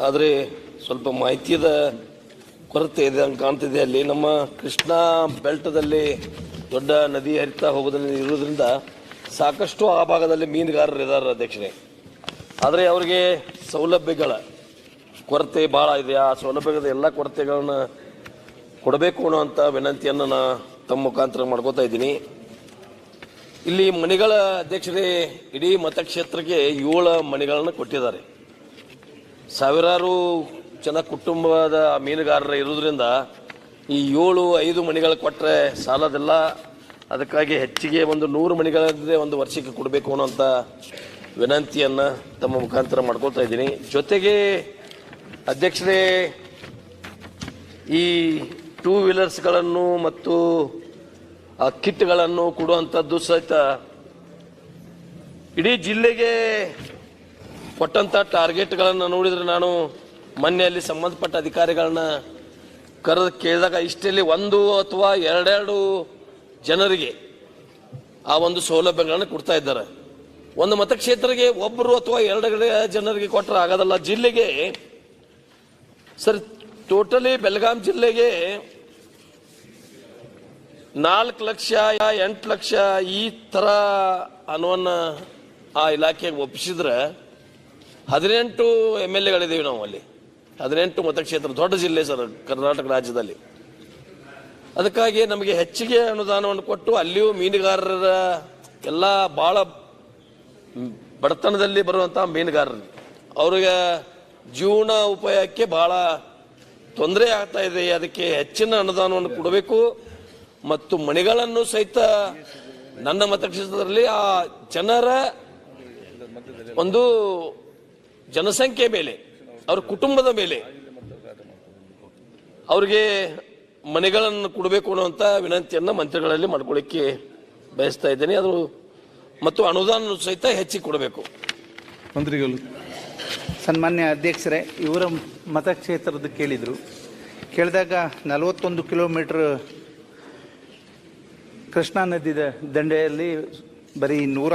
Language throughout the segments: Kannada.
ಆದರೆ ಸ್ವಲ್ಪ ಮಾಹಿತಿಯದ ಕೊರತೆ ಇದೆ ಅಂತ ಕಾಣ್ತಿದೆ. ಅಲ್ಲಿ ನಮ್ಮ ಕೃಷ್ಣಾ ಬೆಲ್ಟದಲ್ಲಿ ದೊಡ್ಡ ನದಿ ಹರಿತಾ ಹೋಗೋದ್ರಿಂದ ಇರೋದ್ರಿಂದ ಸಾಕಷ್ಟು ಆ ಭಾಗದಲ್ಲಿ ಮೀನುಗಾರರು ಇದ್ದಾರೆ ಅಧ್ಯಕ್ಷರೇ. ಆದರೆ ಅವರಿಗೆ ಸೌಲಭ್ಯಗಳ ಕೊರತೆ ಭಾಳ ಇದೆ. ಆ ಸೌಲಭ್ಯದ ಎಲ್ಲ ಕೊರತೆಗಳನ್ನು ಕೊಡಬೇಕು ಅಂತ ವಿನಂತಿಯನ್ನು ನಾನು ತಮ್ಮ ಮುಖಾಂತರ ಮಾಡ್ಕೋತಾ ಇದ್ದೀನಿ. ಇಲ್ಲಿ ಮಣಿಗಳ ಅಧ್ಯಕ್ಷರೇ ಇಡೀ ಮತಕ್ಷೇತ್ರಕ್ಕೆ ಏಳು ಮಣಿಗಳನ್ನು ಕೊಟ್ಟಿದ್ದಾರೆ. ಸಾವಿರಾರು ಜನ ಕುಟುಂಬದ ಮೀನುಗಾರರು ಇರೋದ್ರಿಂದ ಈ ಏಳು, ಐದು ಮಣಿಗಳು ಕೊಟ್ಟರೆ ಸಾಲದೆಲ್ಲ. ಅದಕ್ಕಾಗಿ ಹೆಚ್ಚಿಗೆ ಒಂದು ನೂರು ಮಣಿಗಳದ್ದೇ ಒಂದು ವರ್ಷಕ್ಕೆ ಕೊಡಬೇಕು ಅನ್ನೋಂಥ ವಿನಂತಿಯನ್ನು ತಮ್ಮ ಮುಖಾಂತರ ಮಾಡ್ಕೊಳ್ತಾ ಇದ್ದೀನಿ. ಜೊತೆಗೆ ಅಧ್ಯಕ್ಷರೇ, ಈ ಟೂ ವೀಲರ್ಸ್ಗಳನ್ನು ಮತ್ತು, ಆ, ಕಿಟ್ಗಳನ್ನು ಕೊಡುವಂಥದ್ದು ಸಹಿತ ಇಡೀ ಜಿಲ್ಲೆಗೆ ಕೊಟ್ಟಂತ ಟಾರ್ಗೆಟ್ಗಳನ್ನು ನೋಡಿದ್ರೆ ನಾನು ಮೊನ್ನೆ ಅಲ್ಲಿ ಸಂಬಂಧಪಟ್ಟ ಅಧಿಕಾರಿಗಳನ್ನ ಕರೆದು ಕೇಳಿದಾಗ ಇಷ್ಟೆಲ್ಲಿ ಒಂದು ಅಥವಾ ಎರಡೆರಡು ಜನರಿಗೆ ಆ ಒಂದು ಸೌಲಭ್ಯಗಳನ್ನು ಕೊಡ್ತಾ ಇದ್ದಾರೆ. ಒಂದು ಮತಕ್ಷೇತ್ರಕ್ಕೆ ಒಬ್ಬರು ಅಥವಾ ಎರಡು ಜನರಿಗೆ ಕೊಟ್ಟರೆ ಆಗೋದಲ್ಲ. ಜಿಲ್ಲೆಗೆ ಸರ್, ಟೋಟಲಿ ಬೆಳಗಾಂ ಜಿಲ್ಲೆಗೆ ನಾಲ್ಕು ಲಕ್ಷ, ಎಂಟು ಲಕ್ಷ ಈ ಥರ ಅನ್ನೋನ್ನ ಆ ಇಲಾಖೆಗೆ ಒಪ್ಪಿಸಿದ್ರೆ ಹದಿನೆಂಟು ಎಂ ಎಲ್ ಎಗಳಿದ್ದೀವಿ ನಾವು ಅಲ್ಲಿ. ಹದಿನೆಂಟು ಮತಕ್ಷೇತ್ರ, ದೊಡ್ಡ ಜಿಲ್ಲೆ ಸರ್ ಕರ್ನಾಟಕ ರಾಜ್ಯದಲ್ಲಿ. ಅದಕ್ಕಾಗಿ ನಮಗೆ ಹೆಚ್ಚಿಗೆ ಅನುದಾನವನ್ನು ಕೊಟ್ಟು ಅಲ್ಲಿಯೂ ಮೀನುಗಾರರ ಎಲ್ಲ ಭಾಳ ಬಡತನದಲ್ಲಿ ಬರುವಂಥ ಮೀನುಗಾರರು. ಅವ್ರಿಗೆ ಜೀವನ ಉಪಾಯಕ್ಕೆ ಬಹಳ ತೊಂದರೆ ಆಗ್ತಾ ಇದೆ. ಅದಕ್ಕೆ ಹೆಚ್ಚಿನ ಅನುದಾನವನ್ನು ಕೊಡಬೇಕು. ಮತ್ತು ಮಣಿಗಳನ್ನು ಸಹಿತ ನನ್ನ ಮತಕ್ಷೇತ್ರದಲ್ಲಿ ಆ ಜನರ ಒಂದು ಜನಸಂಖ್ಯೆ ಮೇಲೆ ಅವ್ರ ಕುಟುಂಬದ ಮೇಲೆ ಅವ್ರಿಗೆ ಮನೆಗಳನ್ನು ಕೊಡಬೇಕು ಅನ್ನುವಂಥ ವಿನಂತಿಯನ್ನು ಮಂತ್ರಿಗಳಲ್ಲಿ ಮಾಡ್ಕೊಳ್ಳಿಕ್ಕೆ ಬಯಸ್ತಾ ಇದ್ದೇನೆ. ಅದು ಮತ್ತು ಅನುದಾನ ಸಹಿತ ಹೆಚ್ಚಿಗೆ ಕೊಡಬೇಕು. ಮಂತ್ರಿಗಳು. ಸನ್ಮಾನ್ಯ ಅಧ್ಯಕ್ಷರೇ ಇವರ ಮತಕ್ಷೇತ್ರದ ಕೇಳಿದರು. ಕೇಳಿದಾಗ ನಲವತ್ತೊಂದು ಕಿಲೋಮೀಟ್ರ್ ಕೃಷ್ಣಾ ನದಿದ ದಂಡೆಯಲ್ಲಿ ಬರೀ ನೂರ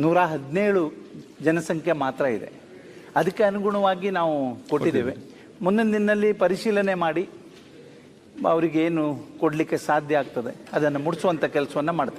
ನೂರ ಹದಿನೇಳು ಜನಸಂಖ್ಯೆ ಮಾತ್ರ ಇದೆ. ಅದಕ್ಕೆ ಅನುಗುಣವಾಗಿ ನಾವು ಕೊಟ್ಟಿದ್ದೇವೆ. ಮುಂದಿನ ದಿನದಲ್ಲಿ ಪರಿಶೀಲನೆ ಮಾಡಿ ಅವರಿಗೇನು ಕೊಡಲಿಕ್ಕೆ ಸಾಧ್ಯ ಆಗ್ತದೆ ಅದನ್ನು ಮುಡಿಸುವಂಥ ಕೆಲಸವನ್ನು ಮಾಡ್ತೇವೆ.